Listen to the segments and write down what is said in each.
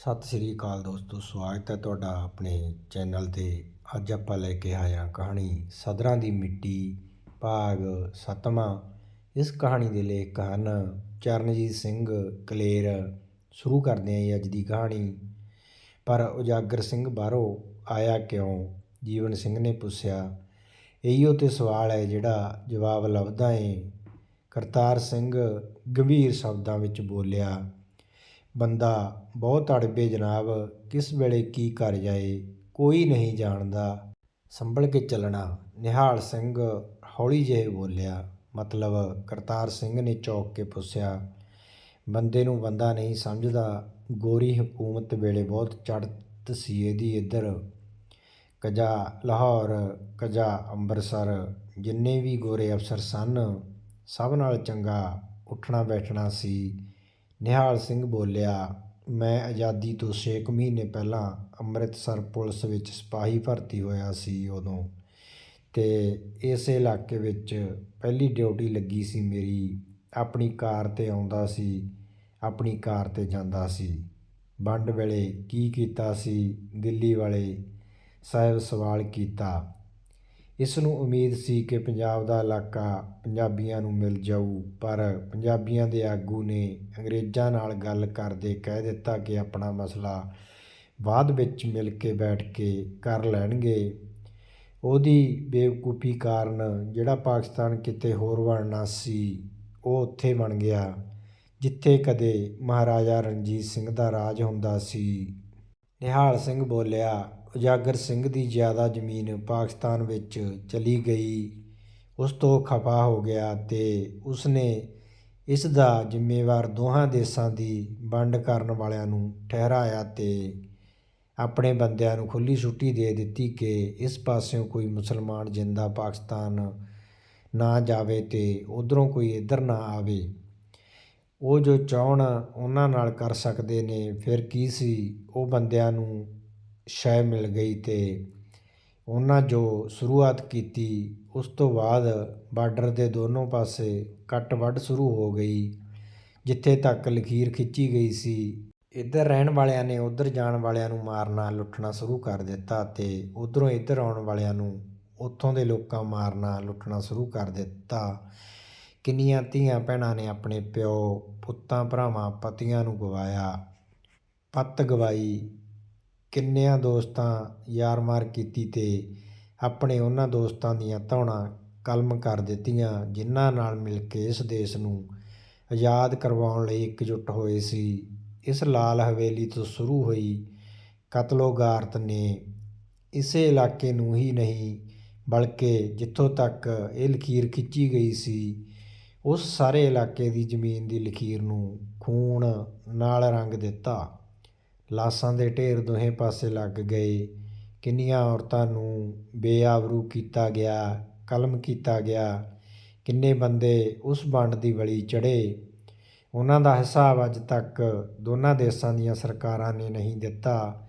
ਸਤਿ ਸ਼੍ਰੀ ਅਕਾਲ ਦੋਸਤੋ, ਸਵਾਗਤ ਹੈ ਤੁਹਾਡਾ ਆਪਣੇ ਚੈਨਲ ਤੇ। ਅੱਜ ਆਪਾਂ ਲੈ ਕੇ ਆਏ ਹਾਂ ਕਹਾਣੀ ਸਦਰਾਂ ਦੀ ਮਿੱਟੀ, ਭਾਗ ਸੱਤਵਾਂ। ਇਸ ਕਹਾਣੀ ਦੇ ਲੇਖਕ ਹਨ ਚਰਨਜੀਤ ਸਿੰਘ ਕਲੇਰ। ਸ਼ੁਰੂ ਕਰਦੇ ਹਾਂ ਜੀ ਅੱਜ ਦੀ ਕਹਾਣੀ। ਪਰ ਉਜਾਗਰ ਸਿੰਘ ਬਾਹਰੋਂ ਆਇਆ ਕਿਉਂ? ਜੀਵਨ ਸਿੰਘ ਨੇ ਪੁੱਛਿਆ। ਇਹੀਓ ਤੇ ਸਵਾਲ ਹੈ ਜਿਹੜਾ ਜਵਾਬ ਲੱਭਦਾ ਏ। ਕਰਤਾਰ ਸਿੰਘ ਗੰਭੀਰ ਸ਼ਬਦਾਂ ਵਿੱਚ ਬੋਲਿਆ ਬੰਦਾ, ਬਹੁਤ ਅੜਬੇ ਜਨਾਬ, ਕਿਸ ਵੇਲੇ ਕੀ ਕਰ ਜਾਏ, ਕੋਈ ਨਹੀਂ ਜਾਣਦਾ। ਸੰਭਲ ਕੇ ਚੱਲਣਾ। ਨਿਹਾਲ ਸਿੰਘ ਹੌਲੀ ਜਿਹੇ ਬੋਲਿਆ। ਮਤਲਬ ਕਰਤਾਰ ਸਿੰਘ ਨੇ ਚੌਕ ਕੇ ਪੁੱਛਿਆ, ਬੰਦੇ ਨੂੰ ਬੰਦਾ ਨਹੀਂ ਸਮਝਦਾ। ਗੋਰੀ ਹਕੂਮਤ ਵੇਲੇ ਬਹੁਤ ਚੜ੍ਹਤ ਸੀ ਇਹਦੀ ਇੱਧਰ। ਕਜਾ ਲਾਹੌਰ, ਕਜਾ ਅੰਮ੍ਰਿਤਸਰ, ਜਿੰਨੇ ਵੀ ਗੋਰੇ ਅਫਸਰ ਸਨ, ਸਭ ਨਾਲ ਚੰਗਾ ਉੱਠਣਾ ਬੈਠਣਾ ਸੀ। ਨਿਹਾਲ ਸਿੰਘ ਬੋਲਿਆ, ਮੈਂ ਆਜ਼ਾਦੀ ਤੋਂ ਛੇ ਕੁ ਮਹੀਨੇ ਪਹਿਲਾਂ ਅੰਮ੍ਰਿਤਸਰ ਪੁਲਿਸ ਵਿੱਚ ਸਿਪਾਹੀ ਭਰਤੀ ਹੋਇਆ ਸੀ ਉਦੋਂ ਅਤੇ ਇਸ ਇਲਾਕੇ ਵਿੱਚ ਪਹਿਲੀ ਡਿਊਟੀ ਲੱਗੀ ਸੀ ਮੇਰੀ। ਆਪਣੀ ਕਾਰ ਤੇ ਆਉਂਦਾ ਸੀ, ਆਪਣੀ ਕਾਰ ਤੇ ਜਾਂਦਾ ਸੀ। ਵੰਡ ਵੇਲੇ ਕੀ ਕੀਤਾ ਸੀ, ਦਿੱਲੀ ਵਾਲੇ ਸਾਹਿਬ ਸਵਾਲ ਕੀਤਾ। ਇਸ ਨੂੰ ਉਮੀਦ ਸੀ ਕਿ ਪੰਜਾਬ ਦਾ ਇਲਾਕਾ ਪੰਜਾਬੀਆਂ ਨੂੰ ਮਿਲ ਜਾਊ, ਪਰ ਪੰਜਾਬੀਆਂ ਦੇ ਆਗੂ ਨੇ ਅੰਗਰੇਜ਼ਾਂ ਨਾਲ ਗੱਲ ਕਰਦੇ ਕਹਿ ਦਿੱਤਾ ਕਿ ਆਪਣਾ ਮਸਲਾ ਬਾਅਦ ਵਿੱਚ ਮਿਲ ਕੇ ਬੈਠ ਕੇ ਕਰ ਲੈਣਗੇ। ਉਹਦੀ ਬੇਵਕੂਫੀ ਕਾਰਨ ਜਿਹੜਾ ਪਾਕਿਸਤਾਨ ਕਿਤੇ ਹੋਰ ਬਣਨਾ ਸੀ, ਉਹ ਉੱਥੇ ਬਣ ਗਿਆ, ਜਿੱਥੇ ਕਦੇ ਮਹਾਰਾਜਾ ਰਣਜੀਤ ਸਿੰਘ ਦਾ ਰਾਜ ਹੁੰਦਾ ਸੀ। ਨਿਹਾਲ ਸਿੰਘ ਬੋਲਿਆ ਉਜਾਗਰ ਸਿੰਘ ਦੀ ਜ਼ਿਆਦਾ ਜ਼ਮੀਨ ਪਾਕਿਸਤਾਨ ਵਿੱਚ ਚਲੀ ਗਈ। ਉਸ ਤੋਂ ਖਫਾ ਹੋ ਗਿਆ ਤੇ ਉਸਨੇ ਇਸ ਦਾ ਜ਼ਿੰਮੇਵਾਰ ਦੋਹਾਂ ਦੇਸ਼ਾਂ ਦੀ ਵੰਡ ਕਰਨ ਵਾਲਿਆਂ ਨੂੰ ਠਹਿਰਾਇਆ ਤੇ ਆਪਣੇ ਬੰਦਿਆਂ ਨੂੰ ਖੁੱਲੀ ਛੁੱਟੀ ਦੇ ਦਿੱਤੀ ਕਿ ਇਸ ਪਾਸਿਓਂ ਕੋਈ ਮੁਸਲਮਾਨ ਜਿੰਦਾ ਪਾਕਿਸਤਾਨ ਨਾ ਜਾਵੇ ਤੇ ਉਧਰੋਂ ਕੋਈ ਇੱਧਰ ਨਾ ਆਵੇ। ਉਹ ਜੋ ਚਾਹਣ ਉਹਨਾਂ ਨਾਲ ਕਰ ਸਕਦੇ ਨੇ, ਫਿਰ ਕੀ ਸੀ? ਉਹ ਬੰਦਿਆਂ ਨੂੰ ਸ਼ੈ ਮਿਲ ਗਈ ਅਤੇ ਉਹਨਾਂ ਜੋ ਸ਼ੁਰੂਆਤ ਕੀਤੀ, ਉਸ ਤੋਂ ਬਾਅਦ ਬਾਰਡਰ ਦੇ ਦੋਨੋਂ ਪਾਸੇ ਕੱਟ ਵੱਢ ਸ਼ੁਰੂ ਹੋ ਗਈ, ਜਿੱਥੇ ਤੱਕ ਲਕੀਰ ਖਿੱਚੀ ਗਈ ਸੀ। ਇੱਧਰ ਰਹਿਣ ਵਾਲਿਆਂ ਨੇ ਉੱਧਰ ਜਾਣ ਵਾਲਿਆਂ ਨੂੰ ਮਾਰਨਾ ਲੁੱਟਣਾ ਸ਼ੁਰੂ ਕਰ ਦਿੱਤਾ ਅਤੇ ਉੱਧਰੋਂ ਇੱਧਰ ਆਉਣ ਵਾਲਿਆਂ ਨੂੰ ਉੱਥੋਂ ਦੇ ਲੋਕਾਂ ਮਾਰਨਾ ਲੁੱਟਣਾ ਸ਼ੁਰੂ ਕਰ ਦਿੱਤਾ। ਕਿੰਨੀਆਂ ਧੀਆਂ ਭੈਣਾਂ ਨੇ ਆਪਣੇ ਪਿਓ, ਪੁੱਤਾਂ, ਭਰਾਵਾਂ, ਪਤੀਆਂ ਨੂੰ ਗਵਾਇਆ, ਪੱਤ ਗਵਾਈ ਕਿੰਨਿਆਂ ਦੋਸਤਾਂ ਯਾਰ ਮਾਰ ਕੀਤੀ ਤੇ ਆਪਣੇ ਉਹਨਾਂ ਦੋਸਤਾਂ ਦੀਆਂ ਧੌਣਾਂ ਕਲਮ ਕਰ ਦਿੱਤੀਆਂ, ਜਿਨ੍ਹਾਂ ਨਾਲ ਮਿਲ ਕੇ ਇਸ ਦੇਸ਼ ਨੂੰ ਆਜ਼ਾਦ ਕਰਵਾਉਣ ਲਈ ਇਕਜੁੱਟ ਹੋਏ ਸੀ। ਇਸ ਲਾਲ ਹਵੇਲੀ ਤੋਂ ਸ਼ੁਰੂ ਹੋਈ ਕਤਲੋਗਾਰਤ ਨੇ ਇਸੇ ਇਲਾਕੇ ਨੂੰ ਹੀ ਨਹੀਂ, ਬਲਕਿ ਜਿੱਥੋਂ ਤੱਕ ਇਹ ਲਕੀਰ ਖਿੱਚੀ ਗਈ ਸੀ, ਉਸ ਸਾਰੇ ਇਲਾਕੇ ਦੀ ਜ਼ਮੀਨ ਦੀ ਲਕੀਰ ਨੂੰ ਖੂਨ ਨਾਲ ਰੰਗ ਦਿੱਤਾ। ਲਾਸਾਂ ਦੇ ਢੇਰ ਦੋਹੇ ਪਾਸੇ ਲੱਗ ਗਏ। ਕਿੰਨੀਆਂ ਔਰਤਾਂ ਨੂੰ ਬੇਆਬਰੂ ਕੀਤਾ ਗਿਆ, ਕਲਮ ਕੀਤਾ ਗਿਆ, ਕਿੰਨੇ ਬੰਦੇ ਉਸ ਵੰਡ ਦੀ ਬਲੀ ਚੜੇ ਉਹਨਾਂ ਦਾ ਹਿਸਾਬ ਅੱਜ ਤੱਕ ਦੋਨਾਂ ਦੇਸ਼ਾਂ ਦੀਆਂ ਸਰਕਾਰਾਂ ਨੇ ਨਹੀਂ ਦਿੱਤਾ।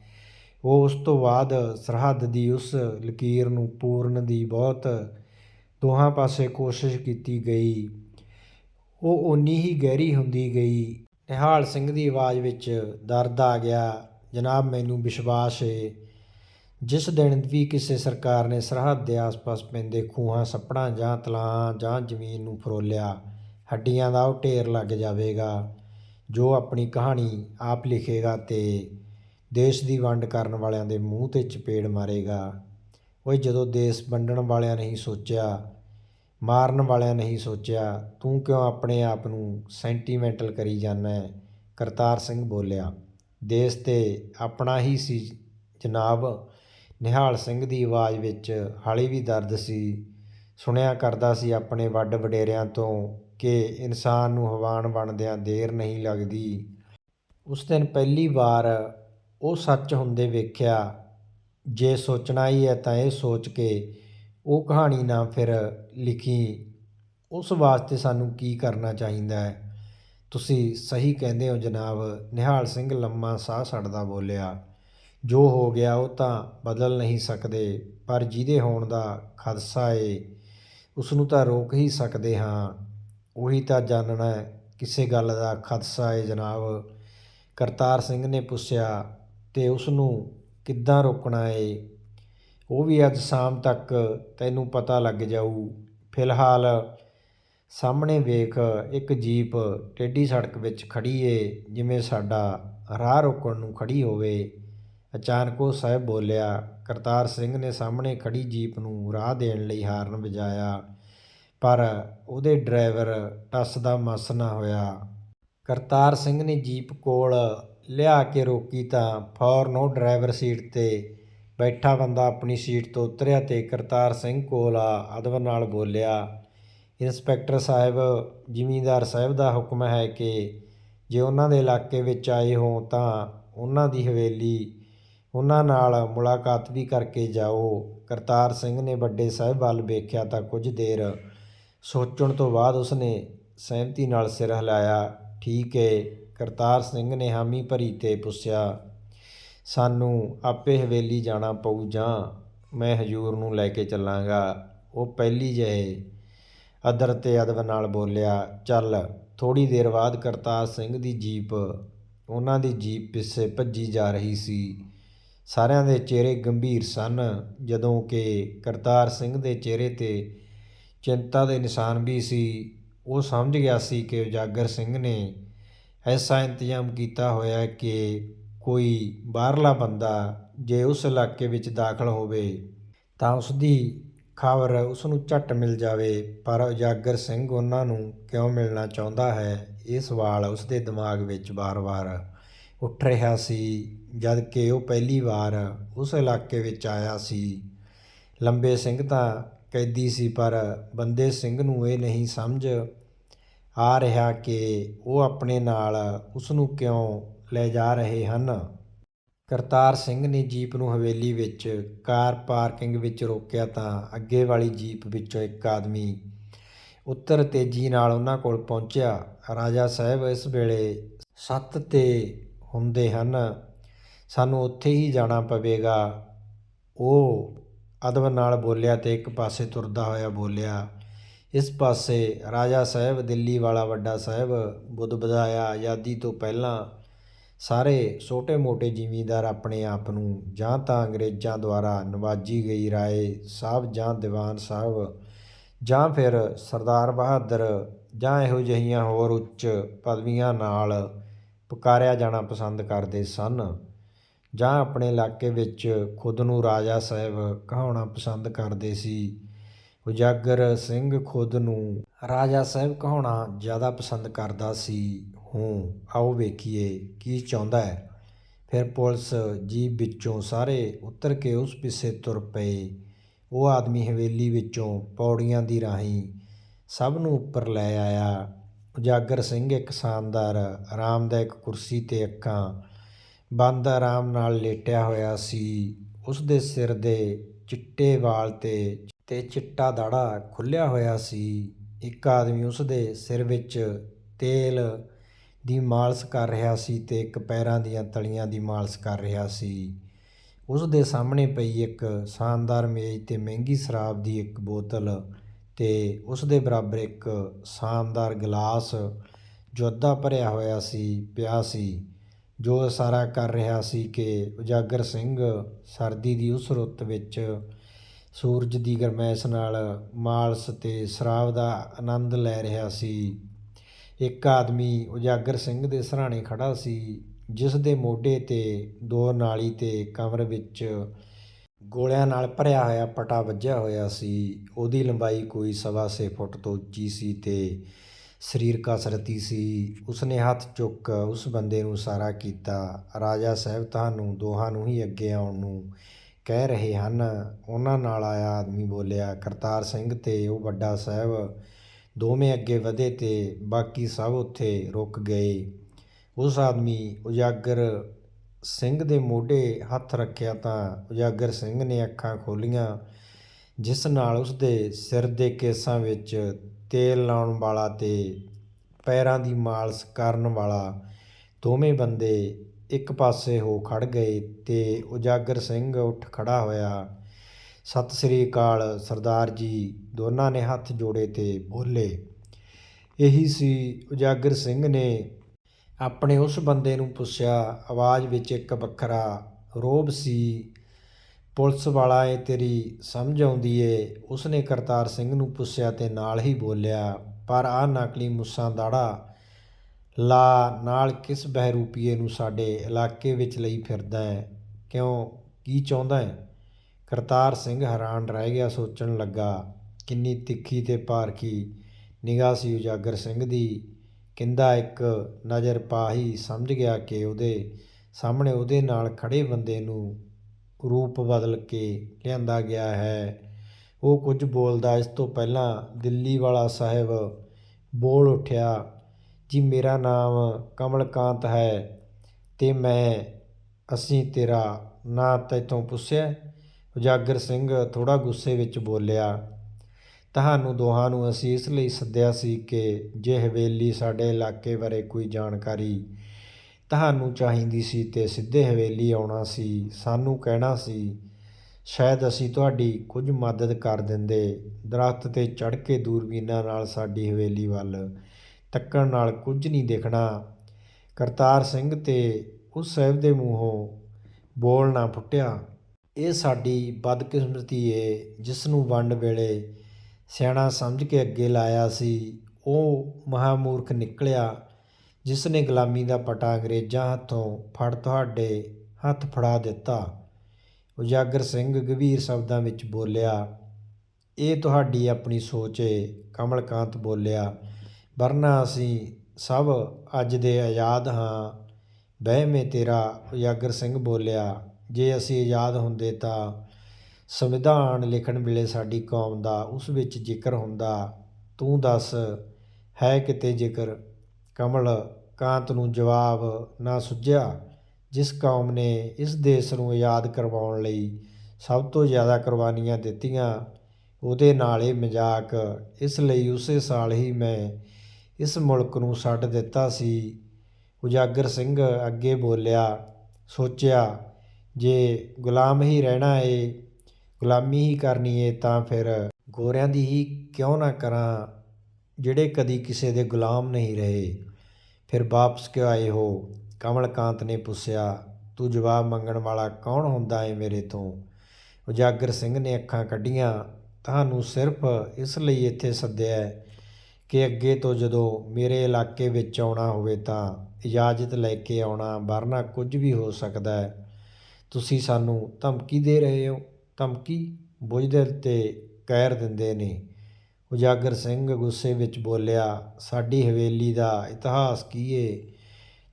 ਉਹ ਉਸ ਤੋਂ ਬਾਅਦ ਸਰਹੱਦ ਦੀ ਉਸ ਲਕੀਰ ਨੂੰ ਪੂਰਨ ਦੀ ਬਹੁਤ ਦੋਹਾਂ ਪਾਸੇ ਕੋਸ਼ਿਸ਼ ਕੀਤੀ ਗਈ। ਉਹ ਓਨੀ ਹੀ ਗਹਿਰੀ ਹੁੰਦੀ ਗਈ ਨਿਹਾਲ ਸਿੰਘ ਦੀ ਆਵਾਜ਼ ਵਿੱਚ ਦਰਦ ਆ ਗਿਆ। ਜਨਾਬ, ਮੈਨੂੰ ਵਿਸ਼ਵਾਸ ਏ। ਜਿਸ ਦਿਨ ਵੀ ਕਿਸੇ ਸਰਕਾਰ ਨੇ ਸਰਹੱਦ ਦੇ ਆਸ-ਪਾਸ ਪੈਂਦੇ ਖੂਹਾਂ, ਸੱਪੜਾਂ ਜਾਂ ਤਲਾਆਂ ਜਾਂ ਜ਼ਮੀਨ ਨੂੰ ਫਰੋਲਿਆ, ਹੱਡੀਆਂ ਦਾ ਉਹ ਢੇਰ ਲੱਗ ਜਾਵੇਗਾ, ਜੋ ਆਪਣੀ ਕਹਾਣੀ ਆਪ ਲਿਖੇਗਾ ਤੇ ਦੇਸ਼ ਦੀ ਵੰਡ ਕਰਨ ਵਾਲਿਆਂ ਦੇ ਮੂੰਹ ਤੇ ਚਪੇੜ ਮਾਰੇਗਾ। ਓਏ, ਜਦੋਂ ਦੇਸ਼ ਵੰਡਣ ਵਾਲਿਆਂ ਨਹੀਂ ਸੋਚਿਆ ਮਾਰਨ ਵਾਲਿਆਂ ਨਹੀਂ ਸੋਚਿਆ, ਤੂੰ ਕਿਉਂ ਆਪਣੇ ਆਪ ਨੂੰ ਸੈਂਟੀਮੈਂਟਲ ਕਰੀ ਜਾਂਦਾ ਕਰਤਾਰ ਸਿੰਘ ਬੋਲਿਆ, ਦੇਸ਼ ਤੇ ਆਪਣਾ ਹੀ ਸੀ ਜਨਾਬ। ਨਿਹਾਲ ਸਿੰਘ ਦੀ ਆਵਾਜ਼ ਵਿੱਚ ਹਾਲੇ ਵੀ ਦਰਦ ਸੀ। ਸੁਣਿਆ ਕਰਦਾ ਸੀ ਆਪਣੇ ਵੱਡ ਵਡੇਰਿਆਂ ਤੋਂ ਕਿ ਇਨਸਾਨ ਨੂੰ ਹਵਾਨ ਬਣਦਿਆਂ ਦੇਰ ਨਹੀਂ ਲੱਗਦੀ। ਉਸ ਦਿਨ ਪਹਿਲੀ ਵਾਰ ਉਹ ਸੱਚ ਹੁੰਦੇ ਵੇਖਿਆ। ਜੇ ਸੋਚਣਾ ਹੀ ਹੈ ਤਾਂ ਇਹ ਸੋਚ ਕੇ ਉਹ ਕਹਾਣੀ ਨਾ ਫਿਰ ਲਿਖੀ, ਉਸ ਵਾਸਤੇ ਸਾਨੂੰ ਕੀ ਕਰਨਾ ਚਾਹੀਦਾ ਹੈ? ਤੁਸੀਂ ਸਹੀ ਕਹਿੰਦੇ ਹੋ ਜਨਾਬ, ਨਿਹਾਲ ਸਿੰਘ ਲੰਮਾ ਸਾਹ ਛੱਡਦਾ ਬੋਲਿਆ, ਜੋ ਹੋ ਗਿਆ ਉਹ ਤਾਂ ਬਦਲ ਨਹੀਂ ਸਕਦੇ, ਪਰ ਜਿਹਦੇ ਹੋਣ ਦਾ ਖਦਸ਼ਾ ਏ ਉਸ ਨੂੰ ਤਾਂ ਰੋਕ ਹੀ ਸਕਦੇ ਹਾਂ। ਉਹੀ ਤਾਂ ਜਾਣਨਾ ਕਿਸੇ ਗੱਲ ਦਾ ਖਦਸ਼ਾ ਏ ਜਨਾਬ। ਕਰਤਾਰ ਸਿੰਘ ਨੇ ਪੁੱਛਿਆ, ਤੇ ਉਸ ਨੂੰ ਕਿੱਦਾਂ ਰੋਕਣਾ ਏ? ਉਹ ਵੀ ਅੱਜ ਸ਼ਾਮ ਤੱਕ ਤੈਨੂੰ ਪਤਾ ਲੱਗ ਜਾਊ। ਫਿਲਹਾਲ ਸਾਹਮਣੇ ਵੇਖ, ਇੱਕ ਜੀਪ ਟੇਢੀ ਸੜਕ ਵਿੱਚ ਖੜੀ ਏ, ਜਿਵੇਂ ਸਾਡਾ ਰਾਹ ਰੋਕਣ ਨੂੰ ਖੜੀ ਹੋਵੇ। ਅਚਾਨਕ ਉਹ ਸਾਹਿਬ ਬੋਲਿਆ, ਕਰਤਾਰ ਸਿੰਘ ਨੇ ਸਾਹਮਣੇ ਖੜੀ ਜੀਪ ਨੂੰ ਰਾਹ ਦੇਣ ਲਈ ਹਾਰਨ ਵਜਾਇਆ, ਪਰ ਉਹਦੇ ਡਰਾਈਵਰ ਟੱਸ ਦਾ ਮਸ ਨਾ ਹੋਇਆ। ਕਰਤਾਰ ਸਿੰਘ ਨੇ ਜੀਪ ਕੋਲ ਲਿਆ ਕੇ ਰੋਕੀ ਤਾਂ ਫੌਰਨ ਉਹ ਡਰਾਈਵਰ ਸੀਟ ਤੇ ਬੈਠਾ ਬੰਦਾ ਆਪਣੀ ਸੀਟ ਤੋਂ ਉਤਰਿਆ ਤੇ ਕਰਤਾਰ ਸਿੰਘ ਕੋਲ ਆ ਅਦਬ ਨਾਲ ਬੋਲਿਆ, ਇੰਸਪੈਕਟਰ ਸਾਹਿਬ, ਜ਼ਿਮੀਂਦਾਰ ਸਾਹਿਬ ਦਾ ਹੁਕਮ ਹੈ ਕਿ ਜੇ ਉਹਨਾਂ ਦੇ ਇਲਾਕੇ ਵਿੱਚ ਆਏ ਹੋ ਤਾਂ ਉਹਨਾਂ ਦੀ ਹਵੇਲੀ, ਉਹਨਾਂ ਨਾਲ ਮੁਲਾਕਾਤ ਵੀ ਕਰਕੇ ਜਾਓ। ਕਰਤਾਰ ਸਿੰਘ ਨੇ ਵੱਡੇ ਸਾਹਿਬ ਵੱਲ ਵੇਖਿਆ ਤਾਂ ਕੁਝ ਦੇਰ ਸੋਚਣ ਤੋਂ ਬਾਅਦ ਉਸਨੇ ਸਹਿਮਤੀ ਨਾਲ ਸਿਰ ਹਿਲਾਇਆ, ਠੀਕ ਹੈ ਕਰਤਾਰ ਸਿੰਘ ਨੇ ਹਾਮੀ ਭਰੀ ਤੇ ਪੁੱਛਿਆ ਸਾਨੂੰ ਆਪੇ ਹਵੇਲੀ ਜਾਣਾ ਪਊ, ਜਾਂ ਮੈਂ ਹਜੂਰ ਨੂੰ ਲੈ ਕੇ ਚੱਲਾਂਗਾ। ਉਹ ਪਹਿਲੀ ਜਿਹੇ ਅਦਰ ਤੇ ਅਦਬ ਨਾਲ ਬੋਲਿਆ, ਚੱਲ ਥੋੜੀ ਦੇਰ ਬਾਅਦ ਕਰਤਾਰ ਸਿੰਘ ਦੀ ਜੀਪ, ਉਹਨਾਂ ਦੀ ਜੀਪ ਪਿੱਛੇ ਭੱਜੀ ਜਾ ਰਹੀ ਸੀ। ਸਾਰਿਆਂ ਦੇ ਚਿਹਰੇ ਗੰਭੀਰ ਸਨ, ਜਦੋਂ ਕਿ ਕਰਤਾਰ ਸਿੰਘ ਦੇ ਚਿਹਰੇ ਤੇ ਚਿੰਤਾ ਦੇ ਨਿਸ਼ਾਨ ਵੀ ਸੀ। ਉਹ ਸਮਝ ਗਿਆ ਸੀ ਕਿ ਉਜਾਗਰ ਸਿੰਘ ਨੇ ਐਸਾ ਇੰਤਜ਼ਾਮ ਕੀਤਾ ਹੋਇਆ ਕਿ ਕੋਈ ਬਾਹਰਲਾ ਬੰਦਾ ਜੇ ਉਸ ਇਲਾਕੇ ਵਿੱਚ ਦਾਖਲ ਹੋਵੇ ਤਾਂ ਉਸ ਦੀ ਖਬਰ ਉਸ ਨੂੰ ਝੱਟ ਮਿਲ ਜਾਵੇ, ਪਰ ਉਜਾਗਰ ਸਿੰਘ ਉਹਨਾਂ ਨੂੰ ਕਿਉਂ ਮਿਲਣਾ ਚਾਹੁੰਦਾ ਹੈ? ਇਹ ਸਵਾਲ ਉਸ ਦੇ ਦਿਮਾਗ ਵਿੱਚ ਵਾਰ-ਵਾਰ ਉੱਠ ਰਿਹਾ ਸੀ, ਜਦ ਕਿ ਉਹ ਪਹਿਲੀ ਵਾਰ ਉਸ ਇਲਾਕੇ ਵਿੱਚ ਆਇਆ ਸੀ। ਲੰਬੇ ਸਿੰਘ ਤਾਂ ਕੈਦੀ ਸੀ, ਪਰ ਬੰਦੇ ਸਿੰਘ ਨੂੰ ਇਹ ਨਹੀਂ ਸਮਝ ਆ ਰਿਹਾ ਕਿ ਉਹ ਆਪਣੇ ਨਾਲ ਉਸ ਨੂੰ ਕਿਉਂ ਲੈ ਜਾ ਰਹੇ ਹਨ। ਕਰਤਾਰ ਸਿੰਘ ਨੇ ਜੀਪ ਨੂੰ ਹਵੇਲੀ ਵਿੱਚ, ਕਾਰ ਪਾਰਕਿੰਗ ਵਿੱਚ ਰੋਕਿਆ ਤਾਂ ਅੱਗੇ ਵਾਲੀ ਜੀਪ ਵਿੱਚੋਂ ਇੱਕ ਆਦਮੀ ਉੱਤਰ ਤੇਜ਼ੀ ਨਾਲ ਉਹਨਾਂ ਕੋਲ ਪਹੁੰਚਿਆ। ਰਾਜਾ ਸਾਹਿਬ ਇਸ ਵੇਲੇ ਸੱਤ ਤੇ ਹੁੰਦੇ ਹਨ। ਸਾਨੂੰ ਉੱਥੇ ਹੀ ਜਾਣਾ ਪਵੇਗਾ। ਉਹ ਅਦਬ ਨਾਲ ਬੋਲਿਆ ਤੇ ਇੱਕ ਪਾਸੇ ਤੁਰਦਾ ਹੋਇਆ ਬੋਲਿਆ, ਇਸ ਪਾਸੇ ਰਾਜਾ ਸਾਹਿਬ, ਦਿੱਲੀ ਵਾਲਾ ਵੱਡਾ ਸਾਹਿਬ, ਬੁੱਧ ਵਧਾਇਆ ਆਜ਼ਾਦੀ ਤੋਂ ਪਹਿਲਾਂ ਸਾਰੇ ਛੋਟੇ-ਮੋਟੇ ਜ਼ਿਮੀਂਦਾਰ ਆਪਣੇ ਆਪ ਨੂੰ ਜਾਂ ਤਾਂ ਅੰਗਰੇਜ਼ਾਂ ਦੁਆਰਾ ਨਵਾਜੀ ਗਈ ਰਾਏ ਸਾਹਿਬ ਜਾਂ ਦੀਵਾਨ ਸਾਹਿਬ ਜਾਂ ਫਿਰ ਸਰਦਾਰ ਬਹਾਦਰ ਜਾਂ ਇਹੋ ਜਿਹੀਆਂ ਹੋਰ ਉੱਚ ਪਦਵੀਆਂ ਨਾਲ ਪੁਕਾਰਿਆ ਜਾਣਾ ਪਸੰਦ ਕਰਦੇ ਸਨ ਜਾਂ ਆਪਣੇ ਇਲਾਕੇ ਵਿੱਚ ਖੁਦ ਨੂੰ ਰਾਜਾ ਸਾਹਿਬ ਕਹਾਉਣਾ ਪਸੰਦ ਕਰਦੇ ਸੀ। ਉਜਾਗਰ ਸਿੰਘ ਖੁਦ ਨੂੰ ਰਾਜਾ ਸਾਹਿਬ ਕਹਾਉਣਾ ਜ਼ਿਆਦਾ ਪਸੰਦ ਕਰਦਾ ਸੀ। ਹੂੰ, ਆਓ ਵੇਖੀਏ ਕੀ ਚਾਹੁੰਦਾ ਹੈ। ਫਿਰ ਪੁਲਿਸ ਜੀਪ ਵਿੱਚੋਂ ਸਾਰੇ ਉਤਰ ਕੇ ਉਸ ਪਿੱਛੇ ਤੁਰ ਪਏ। ਉਹ ਆਦਮੀ ਹਵੇਲੀ ਵਿੱਚੋਂ ਪੌੜੀਆਂ ਦੀ ਰਾਹੀਂ ਸਭ ਨੂੰ ਉੱਪਰ ਲੈ ਆਇਆ। ਉਜਾਗਰ ਸਿੰਘ ਇੱਕ ਸ਼ਾਨਦਾਰ, ਆਰਾਮਦਾਇਕ ਕੁਰਸੀ ਤੇ ਅੱਖਾਂ ਬੰਦ ਆਰਾਮ ਨਾਲ ਲੇਟਿਆ ਹੋਇਆ ਸੀ। ਉਸ ਦੇ ਸਿਰ ਦੇ ਚਿੱਟੇ ਵਾਲ ਤੇ ਤੇ ਚਿੱਟਾ ਦਾੜਾ ਖੁੱਲਿਆ ਹੋਇਆ ਸੀ। ਇੱਕ ਆਦਮੀ ਉਸ ਦੇ ਸਿਰ ਵਿੱਚ ਤੇਲ ਦੀ ਮਾਲਿਸ਼ ਕਰ ਰਿਹਾ ਸੀ ਤੇ ਇੱਕ ਪੈਰਾਂ ਦੀਆਂ ਤਲੀਆਂ ਦੀ ਮਾਲਿਸ਼ ਕਰ ਰਿਹਾ ਸੀ। ਉਸ ਦੇ ਸਾਹਮਣੇ ਪਈ ਇੱਕ ਸ਼ਾਨਦਾਰ ਮੇਜ਼ ਤੇ ਮਹਿੰਗੀ ਸ਼ਰਾਬ ਦੀ ਇੱਕ ਬੋਤਲ ਤੇ ਉਸ ਦੇ ਬਰਾਬਰ ਇੱਕ ਸ਼ਾਨਦਾਰ ਗਲਾਸ ਜੋ ਅੱਧਾ ਭਰਿਆ ਹੋਇਆ ਸੀ, ਪਿਆ ਸੀ, ਜੋ ਇਸ਼ਾਰਾ ਕਰ ਰਿਹਾ ਸੀ ਕਿ ਉਜਾਗਰ ਸਿੰਘ ਸਰਦੀ ਦੀ ਉਸ ਰੁੱਤ ਵਿੱਚ ਸੂਰਜ ਦੀ ਗਰਮੈਸ਼ ਨਾਲ ਮਾਲਸ਼ ਤੇ ਸ਼ਰਾਬ ਦਾ ਆਨੰਦ ਲੈ ਰਿਹਾ ਸੀ। ਇੱਕ ਆਦਮੀ ਉਜਾਗਰ ਸਿੰਘ ਦੇ ਸਰਾਣੇ ਖੜਾ ਸੀ, ਜਿਸ ਦੇ ਮੋਢੇ ਤੇ ਦੋ ਨਾਲੀ ਤੇ ਕਮਰ ਵਿੱਚ ਗੋਲਿਆਂ ਨਾਲ ਭਰਿਆ ਹੋਇਆ ਪਟਾ ਵੱਜਿਆ ਹੋਇਆ ਸੀ। ਉਹਦੀ ਲੰਬਾਈ ਕੋਈ ਸਵਾ ਛੇ ਫੁੱਟ ਤੋਂ ਉੱਚੀ ਸੀ ਤੇ ਸਰੀਰ ਕਸਰਤੀ ਸੀ। ਉਸਨੇ ਹੱਥ ਚੁੱਕ ਉਸ ਬੰਦੇ ਨੂੰ ਸਾਰਾ ਕੀਤਾ। ਰਾਜਾ ਸਾਹਿਬ ਤੁਹਾਨੂੰ ਦੋਹਾਂ ਨੂੰ ਹੀ ਅੱਗੇ ਆਉਣ ਨੂੰ ਕਹਿ ਰਹੇ ਹਨ। ਉਹਨਾਂ ਨਾਲ ਆਇਆ ਆਦਮੀ ਬੋਲਿਆ, ਕਰਤਾਰ ਸਿੰਘ ਤੇ ਉਹ ਵੱਡਾ ਸਾਹਿਬ ਦੋਵੇਂ ਅੱਗੇ ਵਧੇ ਤੇ ਬਾਕੀ ਸਭ ਉੱਥੇ ਰੁਕ ਗਏ। ਉਸ ਆਦਮੀ ਉਜਾਗਰ ਸਿੰਘ ਦੇ ਮੋਢੇ ਹੱਥ ਰੱਖਿਆ ਤਾਂ ਉਜਾਗਰ ਸਿੰਘ ਨੇ ਅੱਖਾਂ ਖੋਲੀਆਂ, ਜਿਸ ਨਾਲ ਉਸ ਦੇ ਸਿਰ ਦੇ ਕੇਸਾਂ ਵਿੱਚ ਤੇਲ ਲਾਉਣ ਵਾਲਾ ਤੇ ਪੈਰਾਂ ਦੀ ਮਾਲਸ ਕਰਨ ਵਾਲਾ ਦੋਵੇਂ ਬੰਦੇ ਇੱਕ ਪਾਸੇ ਹੋ ਖੜ ਗਏ ਤੇ ਉਜਾਗਰ ਸਿੰਘ ਉੱਠ ਖੜਾ ਹੋਇਆ। ਸਤਿ ਸ੍ਰੀ ਅਕਾਲ ਸਰਦਾਰ ਜੀ, ਦੋਨਾਂ ਨੇ ਹੱਥ ਜੋੜੇ ਤੇ ਬੋਲੇ। ਇਹੀ ਸੀ ਉਜਾਗਰ ਸਿੰਘ ਨੇ ਆਪਣੇ ਉਸ ਬੰਦੇ ਨੂੰ ਪੁੱਛਿਆ, ਆਵਾਜ਼ ਵਿੱਚ ਇੱਕ ਵੱਖਰਾ ਰੋਬ ਸੀ, ਪੁਲਿਸ ਵਾਲਾ ਏ ਤੇਰੀ ਸਮਝ ਆਉਂਦੀ ਏ? ਉਸਨੇ ਕਰਤਾਰ ਸਿੰਘ ਨੂੰ ਪੁੱਛਿਆ ਤੇ ਨਾਲ ਹੀ ਬੋਲਿਆ, ਪਰ ਆ ਨਕਲੀ ਮੁੱਸਾਂ ਦਾੜਾ, ਲਾ ਨਾਲ ਕਿਸ ਬਹਿਰੂਪੀਏ ਨੂੰ ਸਾਡੇ ਇਲਾਕੇ ਵਿੱਚ ਲਈ ਫਿਰਦਾ ਹੈ ਕਿਉਂ? ਕੀ ਚਾਹੁੰਦਾ ਹੈ ਕਰਤਾਰ ਸਿੰਘ ਹੈਰਾਨ ਰਹਿ ਗਿਆ, ਸੋਚਣ ਲੱਗਾ, ਕਿੰਨੀ ਤਿੱਖੀ ਤੇ ਪਾਰਖੀ ਨਿਗਾਹ ਸੀ ਉਜਾਗਰ ਸਿੰਘ ਦੀ। ਕਿੰਦਾ ਇੱਕ ਨਜ਼ਰ ਪਾ ਹੀ ਸਮਝ ਗਿਆ ਕਿ ਉਹਦੇ ਸਾਹਮਣੇ ਉਹਦੇ ਨਾਲ ਖੜੇ ਬੰਦੇ ਨੂੰ ਰੂਪ ਬਦਲ ਕੇ ਲਿਆਂਦਾ ਗਿਆ ਹੈ। ਉਹ ਕੁਝ ਬੋਲਦਾ, ਇਸ ਤੋਂ ਪਹਿਲਾਂ ਦਿੱਲੀ ਵਾਲਾ ਸਾਹਿਬ ਬੋਲ ਉੱਠਿਆ, ਜੀ, ਮੇਰਾ ਨਾਮ ਕਮਲਕਾਂਤ ਹੈ ਤੇ ਮੈਂ, ਅਸੀਂ ਤੇਰਾ ਨਾਂ ਤੈਥੋਂ ਪੁੱਛਿਆ। ਉਜਾਗਰ ਸਿੰਘ ਥੋੜਾ ਗੁੱਸੇ ਵਿੱਚ ਬੋਲਿਆ, ਤੁਹਾਨੂੰ ਦੋਹਾਂ ਨੂੰ ਅਸੀਂ ਇਸ ਲਈ ਸੱਦਿਆ ਸੀ ਕਿ ਜੇ ਹਵੇਲੀ ਸਾਡੇ ਇਲਾਕੇ ਬਾਰੇ ਕੋਈ ਜਾਣਕਾਰੀ ਤੁਹਾਨੂੰ ਚਾਹੀਦੀ ਸੀ ਤੇ ਸਿੱਧੇ ਹਵੇਲੀ ਆਉਣਾ ਸੀ, ਸਾਨੂੰ ਕਹਿਣਾ ਸੀ, ਸ਼ਾਇਦ ਅਸੀਂ ਤੁਹਾਡੀ ਕੁਝ ਮਦਦ ਕਰ ਦਿੰਦੇ। ਦਰਖਤ ਤੇ ਚੜ੍ਹ ਕੇ ਦੂਰਬੀਨਾਂ ਨਾਲ ਸਾਡੀ ਹਵੇਲੀ ਵੱਲ ਤੱਕਣ ਨਾਲ ਕੁਝ ਨਹੀਂ ਦਿਖਣਾ। ਕਰਤਾਰ ਸਿੰਘ ਤੇ ਉਸ ਸਾਹਿਬ ਦੇ ਮੂੰਹੋਂ ਬੋਲ ਨਾ ਫੁੱਟਿਆ। ਇਹ ਸਾਡੀ ਬਦਕਿਸਮਤੀ ਏ ਜਿਸ ਨੂੰ ਵੰਡ ਵੇਲੇ ਸਿਆਣਾ ਸਮਝ ਕੇ ਅੱਗੇ ਲਾਇਆ ਸੀ, ਉਹ ਮਹਾਮੂਰਖ ਨਿਕਲਿਆ ਜਿਸ ਨੇ ਗੁਲਾਮੀ ਦਾ ਪਟਾ ਅੰਗਰੇਜ਼ਾਂ ਹੱਥੋਂ ਫੜ ਤੁਹਾਡੇ ਹੱਥ ਫੜਾ ਦਿੱਤਾ। ਉਜਾਗਰ ਸਿੰਘ ਗੰਭੀਰ ਸ਼ਬਦਾਂ ਵਿੱਚ ਬੋਲਿਆ, ਇਹ ਤੁਹਾਡੀ ਆਪਣੀ ਸੋਚ ਏ, ਕਮਲਕਾਂਤ ਬੋਲਿਆ, ਵਰਨਾ ਅਸੀਂ ਸਭ ਅੱਜ ਦੇ ਆਜ਼ਾਦ ਹਾਂ। ਵਹਿਮ ਤੇਰਾ ਉਜਾਗਰ ਸਿੰਘ ਬੋਲਿਆ ਜੇ ਅਸੀਂ ਆਜ਼ਾਦ ਹੁੰਦੇ ਤਾਂ ਸੰਵਿਧਾਨ ਲਿਖਣ ਵੇਲੇ ਸਾਡੀ ਕੌਮ ਦਾ ਉਸ ਵਿੱਚ ਜ਼ਿਕਰ ਹੁੰਦਾ। ਤੂੰ ਦੱਸ, ਹੈ ਕਿਤੇ ਜ਼ਿਕਰ? ਕਮਲ, ਕਾਂਤ ਨੂੰ ਜਵਾਬ ਨਾ ਸੁਝਿਆ। ਜਿਸ ਕੌਮ ਨੇ ਇਸ ਦੇਸ਼ ਨੂੰ ਆਜ਼ਾਦ ਕਰਵਾਉਣ ਲਈ ਸਭ ਤੋਂ ਜ਼ਿਆਦਾ ਕੁਰਬਾਨੀਆਂ ਦਿੱਤੀਆਂ, ਉਹਦੇ ਨਾਲ ਇਹ ਮਜ਼ਾਕ। ਇਸ ਲਈ ਉਸੇ ਸਾਲ ਹੀ ਮੈਂ ਇਸ ਮੁਲਕ ਨੂੰ ਛੱਡ ਦਿੱਤਾ ਸੀ। ਉਜਾਗਰ ਸਿੰਘ ਅੱਗੇ ਬੋਲਿਆ, ਸੋਚਿਆ ਜੇ ਗੁਲਾਮ ਹੀ ਰਹਿਣਾ ਏ, ਗੁਲਾਮੀ ਹੀ ਕਰਨੀ ਏ, ਤਾਂ ਫਿਰ ਗੋਰਿਆਂ ਦੀ ਹੀ ਕਿਉਂ ਨਾ ਕਰਾਂ, ਜਿਹੜੇ ਕਦੀ ਕਿਸੇ ਦੇ ਗੁਲਾਮ ਨਹੀਂ ਰਹੇ। ਫਿਰ ਵਾਪਸ ਕਿਉਂ ਆਏ ਹੋ? ਕਮਲਕਾਂਤ ਨੇ ਪੁੱਛਿਆ, ਤੂੰ ਜਵਾਬ ਮੰਗਣ ਵਾਲਾ ਕੌਣ ਹੁੰਦਾ ਏ ਮੇਰੇ ਤੋਂ? ਉਜਾਗਰ ਸਿੰਘ ਨੇ ਅੱਖਾਂ ਕੱਢੀਆਂ, ਤੁਹਾਨੂੰ ਸਿਰਫ ਇਸ ਲਈ ਇੱਥੇ ਸੱਦਿਆ ਕਿ ਅੱਗੇ ਤੋਂ ਜਦੋਂ ਮੇਰੇ ਇਲਾਕੇ ਵਿੱਚ ਆਉਣਾ ਹੋਵੇ ਤਾਂ ਇਜਾਜ਼ਤ ਲੈ ਕੇ ਆਉਣਾ ਵਰਨਾ ਕੁਝ ਵੀ ਹੋ ਸਕਦਾ ਹੈ ਤੁਸੀਂ ਸਾਨੂੰ ਧਮਕੀ ਦੇ ਰਹੇ ਹੋ, ਧਮਕੀ ਬੁਝਦਿਲ ਤੇ ਕਹਿਰ ਦਿੰਦੇ ਨੇ। ਉਜਾਗਰ ਸਿੰਘ ਗੁੱਸੇ ਵਿੱਚ ਬੋਲਿਆ, ਸਾਡੀ ਹਵੇਲੀ ਦਾ ਇਤਿਹਾਸ ਕੀ ਏ?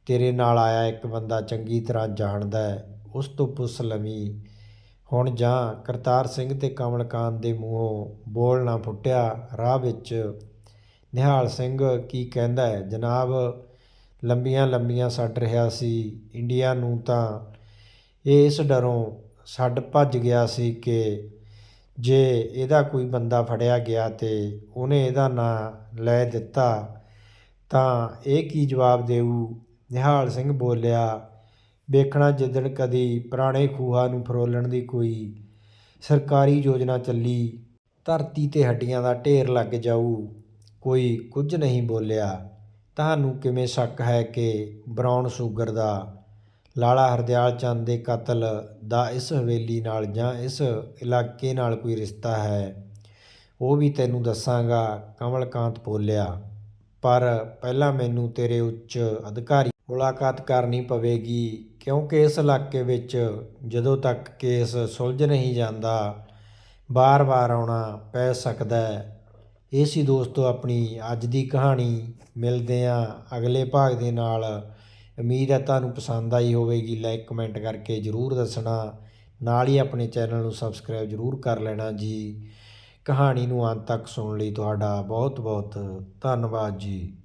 ਤੇਰੇ ਨਾਲ ਆਇਆ ਇੱਕ ਬੰਦਾ ਚੰਗੀ ਤਰ੍ਹਾਂ ਜਾਣਦਾ ਹੈ, ਉਸ ਤੋਂ ਪੁੱਛ ਲਵੀਂ। ਹੁਣ ਜਾਂ ਕਰਤਾਰ ਸਿੰਘ ਤੇ ਕਮਲਕਾਨ ਦੇ ਮੂੰਹੋਂ ਬੋਲ ਨਾ ਫੁੱਟਿਆ, ਰਾਹ ਵਿੱਚ ਨਿਹਾਲ ਸਿੰਘ ਕੀ ਕਹਿੰਦਾ ਹੈ? ਜਨਾਬ ਲੰਬੀਆਂ ਲੰਬੀਆਂ ਸੱਟ ਰਿਹਾ ਸੀ, ਇੰਡੀਆ ਨੂੰ ਤਾਂ ਇਸ ਡਰੋਂ ਛੱਡ ਭੱਜ ਗਿਆ ਸੀ ਕਿ ਜੇ ਇਹਦਾ ਕੋਈ ਬੰਦਾ ਫੜਿਆ ਗਿਆ ਤੇ ਉਹਨੇ ਇਹਦਾ ਨਾਂ ਲੈ ਦਿੱਤਾ, ਤਾਂ ਇਹ ਕੀ ਜਵਾਬ ਦੇਊ? ਨਿਹਾਲ ਸਿੰਘ ਬੋਲਿਆ, ਵੇਖਣਾ ਜਿੱਦਣ ਕਦੀ ਪੁਰਾਣੇ ਖੂਹਾ ਨੂੰ ਫਰੋਲਣ ਦੀ ਕੋਈ ਸਰਕਾਰੀ ਯੋਜਨਾ ਚੱਲੀ, ਧਰਤੀ ਤੇ ਹੱਡੀਆਂ ਦਾ ਢੇਰ ਲੱਗ ਜਾਊ। ਕੋਈ ਕੁਝ ਨਹੀਂ ਬੋਲਿਆ। ਤੁਹਾਨੂੰ ਕਿਵੇਂ ਸ਼ੱਕ ਹੈ ਕਿ ਬਰਾਊਨ ਸ਼ੂਗਰ ਦਾ ਲਾਲਾ ਹਰਦਿਆਲ ਚੰਦ ਦੇ ਕਤਲ ਦਾ ਇਸ ਹਵੇਲੀ ਨਾਲ ਜਾਂ ਇਸ ਇਲਾਕੇ ਨਾਲ ਕੋਈ ਰਿਸ਼ਤਾ ਹੈ, ਉਹ ਵੀ ਤੈਨੂੰ ਦੱਸਾਂਗਾ, ਕਮਲਕਾਂਤ ਬੋਲਿਆ। ਪਰ ਪਹਿਲਾਂ ਮੈਨੂੰ ਤੇਰੇ ਉੱਚ ਅਧਿਕਾਰੀ ਮੁਲਾਕਾਤ ਕਰਨੀ ਪਵੇਗੀ, ਕਿਉਂਕਿ ਇਸ ਇਲਾਕੇ ਵਿੱਚ ਜਦੋਂ ਤੱਕ ਕੇਸ ਸੁਲਝ ਨਹੀਂ ਜਾਂਦਾ ਬਾਰ-ਬਾਰ ਆਉਣਾ ਪੈ ਸਕਦਾ ਹੈ। ਇਹ ਸੀ ਦੋਸਤੋ ਆਪਣੀ ਅੱਜ ਦੀ ਕਹਾਣੀ। ਮਿਲਦੇ ਹਾਂ ਅਗਲੇ ਭਾਗ ਦੇ ਨਾਲ। ਉਮੀਦ ਹੈ ਤੁਹਾਨੂੰ ਪਸੰਦ ਆਈ ਹੋਵੇਗੀ। ਲਾਈਕ, ਕਮੈਂਟ ਕਰਕੇ ਜਰੂਰ ਦੱਸਣਾ। ਨਾਲ ਹੀ ਆਪਣੇ ਚੈਨਲ ਨੂੰ ਸਬਸਕ੍ਰਾਈਬ ਜਰੂਰ ਕਰ ਲੈਣਾ ਜੀ। ਕਹਾਣੀ ਨੂੰ ਅੰਤ ਤੱਕ ਸੁਣਨ ਲਈ ਤੁਹਾਡਾ ਬਹੁਤ ਬਹੁਤ ਧੰਨਵਾਦ ਜੀ।